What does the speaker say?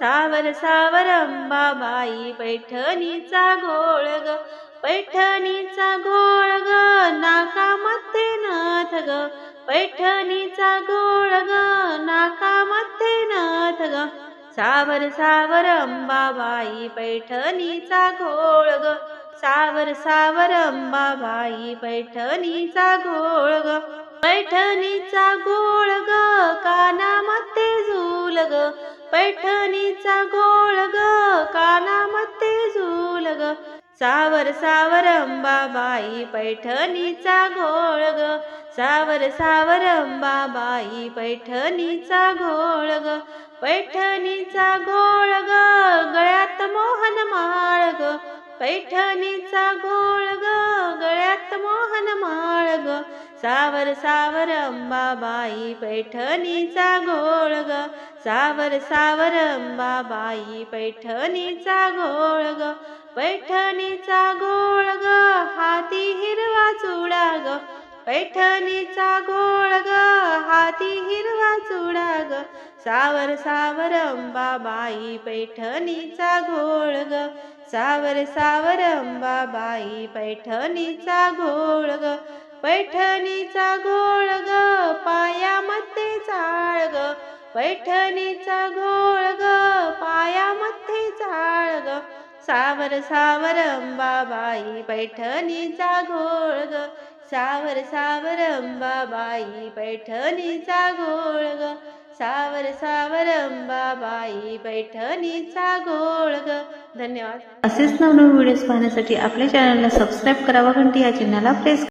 सावर सावर अंबाबाई पैठणीचा घोळ ग पैठणीचा घोळ ग नाकामध्ये नाथ ग पैठणीचा घोळ ग नाकामध्ये नाथ ग. सावर सावर अंबाबाई पैठणीचा घोळ ग सावर सावर अंबाबाई पैठणीचा घोळ ग पैठणीचा घोळ ग कानामध्ये झूल ग पैठणीचा घोळ ग कानामध्ये झूल ग सावर सावर अंबाबाई पैठणीचा घोळ ग सावर सावर अंबाबाई पैठणीचा घोळ ग पैठणीचा घोळ ग गळ्यात मोहन माळ ग पैठणीचा घोळ ग गळ्यात मोहन माळ ग सावर सावर अंबाबाई पैठणीचा घोळ ग सावर सावर अंबाबाई पैठणीचा घोळ ग पैठणीचा घोळ ग हाती हिरवा चुडा ग पैठणीचा घोळ ग हाती हिरवा चुडा ग सावर सावर अंबाबाई पैठणीचा घोळ ग सावर सावर अंबाबाई पैठणीचा घोळ ग पैठणीचा घोळ ग पैठणीचा घोळ ग पायामध्ये चाळ ग. सावर सावर अंबाबाई पैठणीचा घोळ ग. सावर सावर अंबाबाई पैठणीचा घोळ ग. सावर सावर अंबाबाई पैठणीचा घोळ ग. धन्यवाद. असेच नवनवीन व्हिडिओज पाहण्यासाठी आपल्या चॅनलला सबस्क्राईब करावा घंटी या चिन्हाला प्रेस